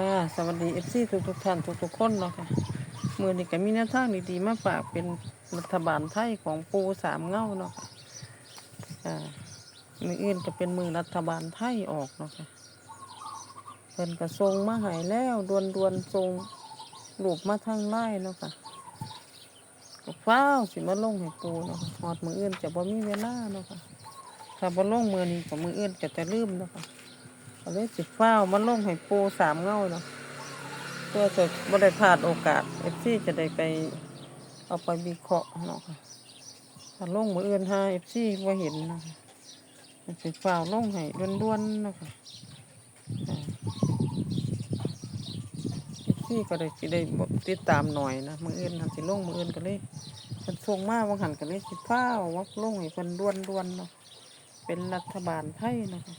ค่ะสวัสดีเอฟซีทุกทุกท่านทุกทุกคนเนาะค่ะมือนี้ก็มีแนวทางดีๆมาฝากเป็นรัฐบาลไทยของปูสามเงาเนาะค่ะอ่ามืออื่นก็เป็นมือรัฐบาลไทยออกเนาะค่ะเพิ่นก็ทรงมาหายแล้วดวนดวนทรงรูปมาทางไล่เนาะค่ะก็ฟ้าวสิมาลงให้ปูเนาะค่ะฮอดมืออื่นจะบ่มีเวลาเนาะค่ะถ้าบ่ลงมือนี้ก็มืออื่นก็จะลืมเนาะค่ะ ก็เลยสิฟ้าวมันลงให้ปูสามเงาเนาะเพื่อจะบ่ได้พลาดโอกาสเอฟซีจะได้ไปเอาไปวิเคราะห์เนาะค่ะถ้าลงมืออื่นหาเอฟซีว่าเห็นนะสิฟ้าวลงให้ด้วนๆเนาะค่ะเอฟซีก็ได้สิได้ติดตามหน่อยนะมืออื่นทำสิลงมืออื่นก็เลยมันส่งมาว่าหันก็เลยสิฟ้าวักลงให้เพิ่นด้วนๆเนาะเป็นรัฐบาลไทยนะคะ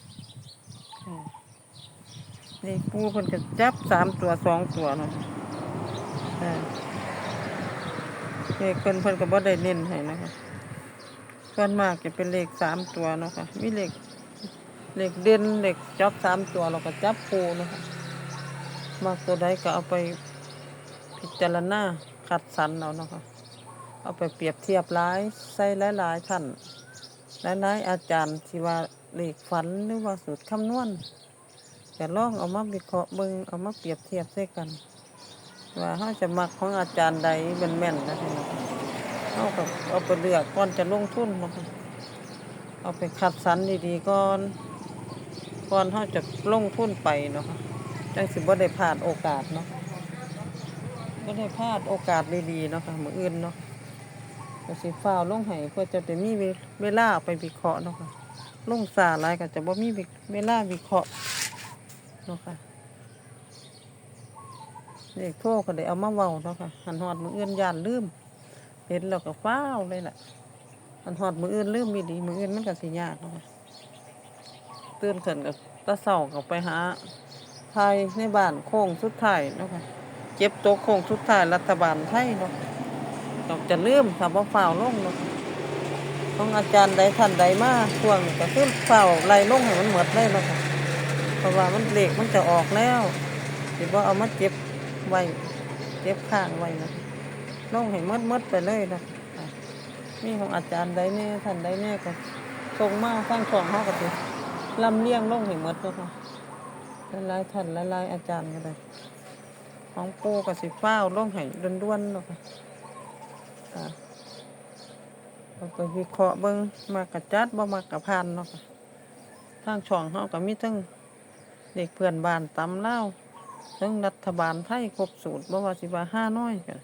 นี่ปูเพิ่นก็จับสามตัวสองตัวเนาะเลขเพิ่นเพิ่นก็บ่ได้เน้นให้นะคะส่วนมากจะเป็นเลขสามตัวเนาะค่ะมีเลขเลขเด่นเลขจับสามตัวเราก็จับปูเนาะค่ะมากตัวใดก็เอาไปพิจารณาคัดสรรเอาเนาะค่ะเอาไปเปรียบเทียบหลายใส่หลายๆท่านหลายๆอาจารย์ที่ว่าเลขฝันหรือว่าสูตรคำนวณ จะลองเอามาวิเคราะห์เบิ่งเอามาเปรียบเทียบใส่กัน ว่าเขาจะมักของอาจารย์ใดเป็นแม่นนะทีนี้เขาก็เอาไปเลือกก่อนจะลงทุนนะคะเอาไปคัดสรรดีๆก่อนก่อนเขาจะลงทุนไปเนาะค่ะจังสิบ่ได้พลาดโอกาสเนาะบ่ได้พลาดโอกาสดีๆเนาะค่ะมื้ออื่นเนาะก็สิฟ้าวลงให้เพื่อจะได้มีเวลาไปวิเคราะห์เนาะค่ะลงสาหลายก็จะบ่มีเวลาวิเคราะห์ เนาะค่ะเด็กโทรก็ได้เอามาเว้าเนาะค่ะหันหอดมืออื่นยานลืม เห็นแล้วก็ฟ้าวเลยล่ะหันหอดมืออื่นลืมมีดีมืออื่นมันก็สิยากเนาะค่ะตื่นขึ้นกับตาเศร้าก็ไปหาไทยในบ้านโค้งสุดท้ายเนาะค่ะเจ็บโตะโค้งสุดท้ายรัฐบาลไทยเนาะก็จะลืมถ้าบ่ฟ้าวลงเนาะค่ะของอาจารย์ใดท่านใดมาช่วงนี้ก็คือฟ้าวไล่ลงให้มันหมดเลยเนาะค่ะ เพราะว่ามันเหล็กมันจะออกแล้วสิว่าเอามาเจ็บไว้เจ็บข้างไว้นะลงให้มดมดไปเลยนะนี่ของอาจารย์ใดแน่ท่านใดแน่ก็ส่งมากสร้างช่องเขาก็สิลำเลียงลงให้มดแล้วค่ะหลายท่านหลายอาจารย์ก็ได้ของปูก็สิฟ้าวลงให้ด้วนๆเนาะค่ะอะเอาไปวิเคราะห์เบิ่งมากระจัดบ่มากระพานเนาะค่ะทางช่องเขาก็มีทั้ง เด็กเพื่อนบ้านตำเล่าวทั้งรัฐบาลไทยครบสูตรบ่ว่าสิว่าห้าน้อยกัน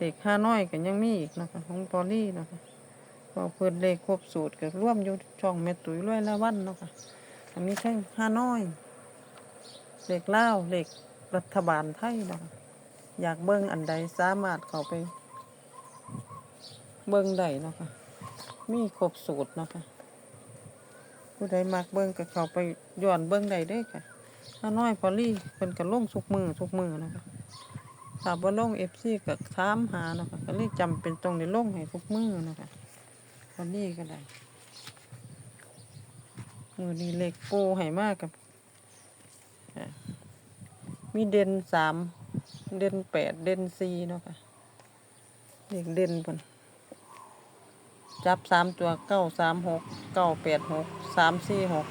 เด็กห้าน้อยกันยังมีอีกนะคะของปอลี่นะคะพอเพื่อนเลขครบสูตรก็ร่วมอยู่ช่องแม่ตุ๋ยร้อยละวันเนาะค่ะอันนี้ทั้งห้าน้อยเด็กเล่าเด็กรัฐบาลไทยเนาะคะอยากเบิ่งอันใดสามารถเข้าไป เบิ่งได้เนาะค่ะมีครบสูตรเนาะค่ะผู้ใดมักเบิ่งก็เข้าไปย้อนเบิ่งได้ด้ค่ะ ถ้าน้อยพอลี่เพิ่นก็ลงทุกมือทุกมือนะคะถ้าบ่ลง FC ก็ถามหานะคะก็เลยจำเป็นต้องได้ลงให้ทุกมือนะคะพอลี่ก็ได้มือนี้เลขปูให้มากกับอ่มีเด่นสามเด่นแปดเด่นสี่เนาะค่ะเลขเด่นเพิ่นจับสามตัวเก้าสามหกเก้าแปดหกสามสี่หก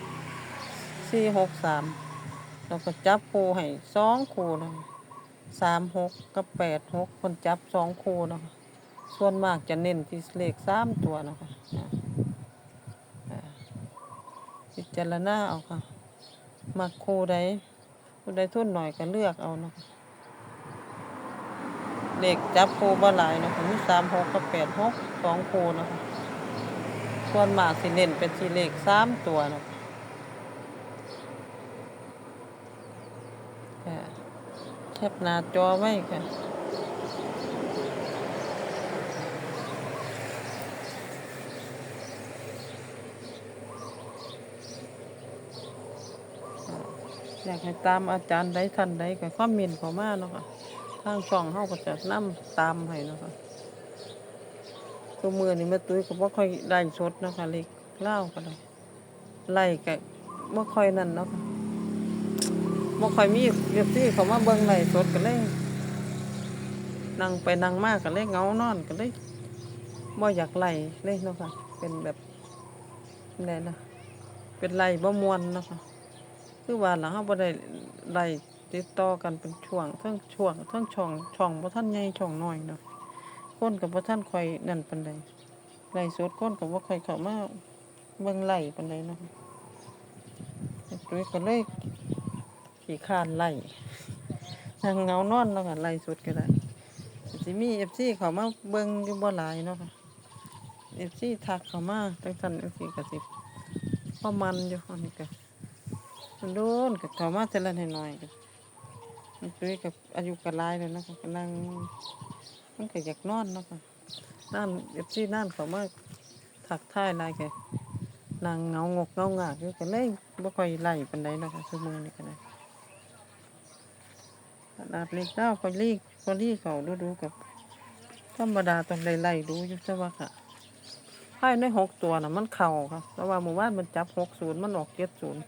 สี่หกสาม แล้วก็จับคู่ให้สองคู่นะสามหกกับแปดหกคนจับสองคู่นะส่วนมากจะเน้นที่เลขสามตัวนะคะอ่าอ่าพิจารณาเอาค่ะ มักคู่ใดคู่ใดทุ่นหน่อยก็เลือกเอาเนาะคะเลขจับคู่บ่หลายนะคะมีสามหกกับแปดหกสองคู่นะคะ ส่วนมากสิเน้นเป็นสีเลขสามตัวเนาะ ค่ะแคปหน้าจอไว้ค่ะอยากให้ตามอาจารย์ใดท่านใดก็คอมเมนเข้ามาเนาะค่ะทางช่องเฮาก็จะนำตามให้เนาะค่ะตัวมือนี่ม่ตุ้ยก็บ่ค่อยได้สดเนาะค่ะเล็กเล่าก็ได้ไล่ก็บ่ค่อยนั่นเนาะค่ะ บ่ค่อยมีเรียบที่เขามาเบิ่งไหลสดกันเลยนั่งไปนั่งมากกันเลยเงานอนกันเลยบ่อยากไล่เลยเนาะค่ะ เป็นแบบแน่นะเป็นไล่บ่มวนเนาะค่ะคือว่าหลังเฮาบ่ได้ไล่ติดต่อกันเป็นช่วงเทั้งช่วงเทั้งช่องช่องบ่ทันใหญ่ช่องน้อยเนาะคนก็บ่ทันค่อยนั่นปานใดไล่สดคนก็บ่ค่อยเข้ามาเบิ่งไหลปานใดเนาะตุ้ยก็เลย ขี้ข้านไล่นางเงานอนแล้วก็ไล่สุดก็ได้สิมีเอฟซีเขามาเบิ่งอยู่บ่หลายเนาะค่ะเอฟซีทักเขามาจังซั่นจังซี่ก็สิประมาณอยู่อันนี้ก็มันโดนก็เขามาแต่ละน้อยๆก็มันตุ้ยกับอายุก็หลายแล้วเนะคะก็นั่งมันก็อยากนอนเนาะค่ะนั่นเอฟซีนั่นเขามาทักทายหลายก็นั่งเงางกเงางากอยู่ก็เลยบ่ค่อยไล่ปานใดเนาะค่ะซุมื้อนี้ก็ได้ ขนาดเล็กเจ้าก็รีก็รีเขาดูดูกับธรรมดาตองไล่ไล่ดูอยู่ใช่ว่าค่ะภายในหกตัวน่ะมันเข่าค่ะแต่ว่าหมู่บ้านมันจับหกศูนย์มันออกเจ็ดศูนย์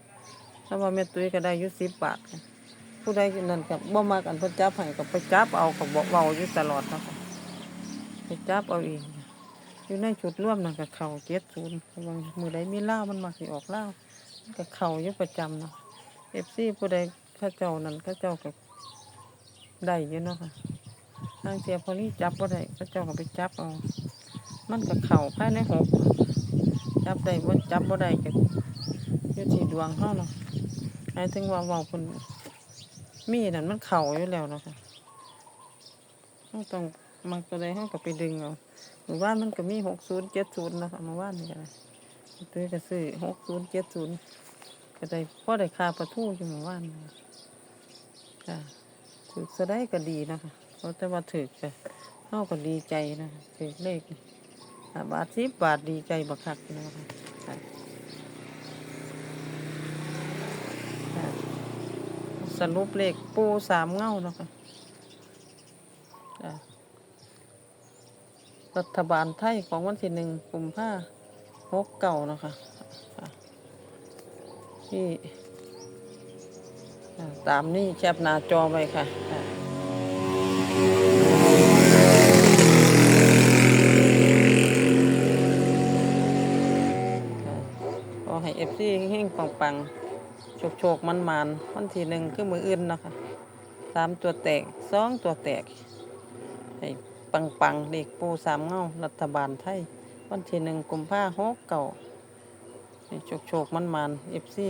แต่ว่าแม่ตุ้ยก็ได้ยู่สิบบาทผู้ใดนั่นกับบ่มากันพนจับให้กับไปจับเอากับเบาอยู่ตลอดนะคะไปจับเอาเองอยู่ในจุดร่วมนั่นกับเข่าเจ็ดศูนย์บางมือใดมีเล้ามันมาสิออกเล้ากับเข่าอยู่ประจำเนาะเอฟซีผู้ใดข้าเจ้านั่นข้าเจ้ากับ ได้อยู่เนาะค่ะทางเสียพอลี่จับบ่ได้พระเจ้าก็ไปจับเอา มันก็เข่าภายในหกจับได้บ่จับบ่ได้ก็อยู่ที่ดวงเฮาเนาะหมายถึงว่าเว้าเพิ่นมีนั่นมันเข่าอยู่แล้วเนาะค่ะเฮาต้องมักตัวใดเฮาก็ไปดึงเอาหมู่บ้านมันก็มี60 70เนาะค่ะหมู่บ้านนี่ก็ได้ตัวก็ซื้อ60 70ก็ได้พอได้ค่าประทูอยู่หมู่บ้านนี่จ้ะ ถือจะได้ก็ดีนะคะเพราะแต่ว่าถือก็เฮาก็ดีใจนะถือเลขบาทสิบบาทดีใจบักคักนะคะสรุปเลขปูสามเงานะคะจ้ะรัฐบาลไทยของวันที่หนึ่งกุมภาหกเก่านะคะที่ ตามนี้แคปหน้าจอไว้ค่ะค่ะขอให้เอฟซีเฮงปังๆ โชคโชคมันมันๆวันที่หนึ่งคือมืออื่นเนาะคะสามตัวแตกสองตัวแตก ให้ปังปังๆ เด็กปูสามเงารัฐบาลไทย วันที่หนึ่งกุมภาหกเก่าให้โชคโชคมันมันเอฟซี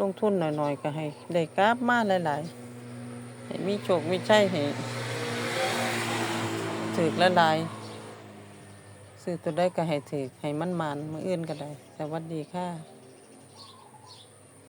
ลงทุนหน่อยๆก็ให้ได้กราบมาหลายๆให้มีโชคมีชัยให้ถือละลายซื้อตัวได้ก็ให้ถือให้มันมันมืออื่นก็ได้สวัสดีค่ะ